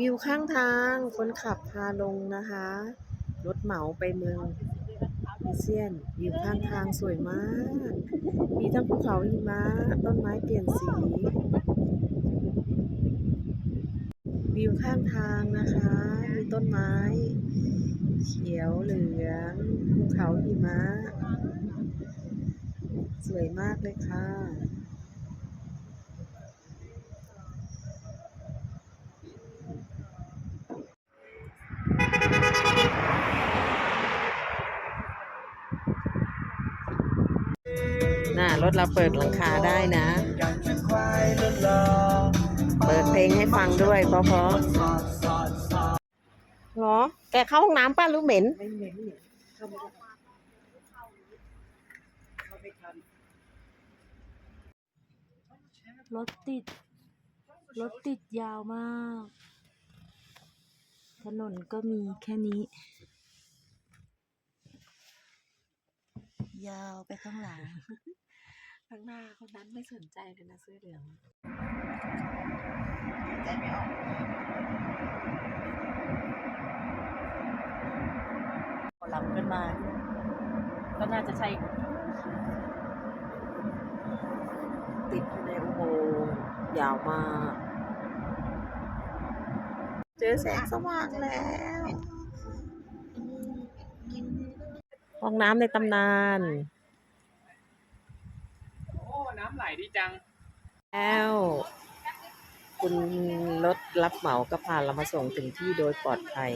วิวข้างทางคนขับพาลงนะคะ รถเหมาไปเมืองเซียนวิวข้างทางสวยมาก มีทั้งภูเขาหิมะต้นไม้เปลี่ยนสี วิวข้างทางนะคะ มีต้นไม้ ยวเหลืองภูเขาหิมะ สวยมากเลยค่ะ น่ารถเราเปิดหลังคาได้นะ เปิดเพลงให้ฟังด้วยเพราะ หรอ แกเข้าห้องน้ำป้าลูกเหม็น ไม่เหม็นเหม็นเข้าไม่ได้เข้าไม่ทันรถติด รถติดยาวมาก ถนนก็มีแค่นี้ ยาวไปข้างหลัง ข้างหน้าคนนั้นไม่สนใจเลยนะเสื้อเหลืองใจไม่ออก พอหลังกันมา ก็น่าจะใช่ติดอยู่ในอุโมงค์ยาวมาก เจอแสงสว่างแล้ว ห้องน้ำในตำนาน โอ้น้ำไหลดีจัง แล้ว คุณรถรับเหมาก็พาเรามาส่งถึงที่โดยปลอดภัย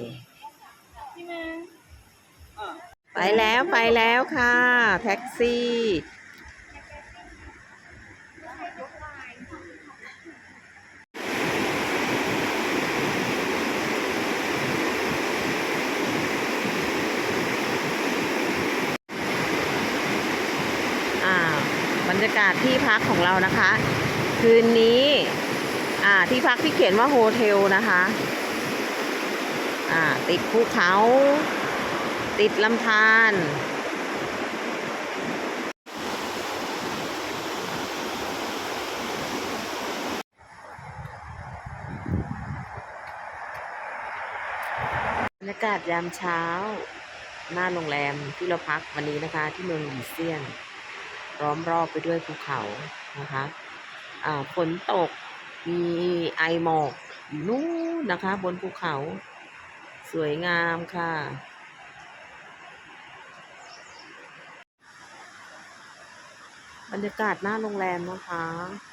ไปแล้วไปแล้วค่ะ แท็กซี่ อ่าบรรยากาศที่พักของเรานะคะ คืนนี้ อ่าที่พักที่เขียนว่าโฮเทลนะคะ อ่าติดภูเขา ติดลำธารบรรยากาศยามเช้า หน้าโรงแรมที่เราพักวันนี้นะคะ ที่เมืองหลีเซียนล้อมรอบไปด้วยภูเขานะคะอ่าฝนตกมีไอหมอกอยู่นู่นนะคะ บนภูเขา สวยงามค่ะ บรรยากาศหน้าโรงแรมนะคะ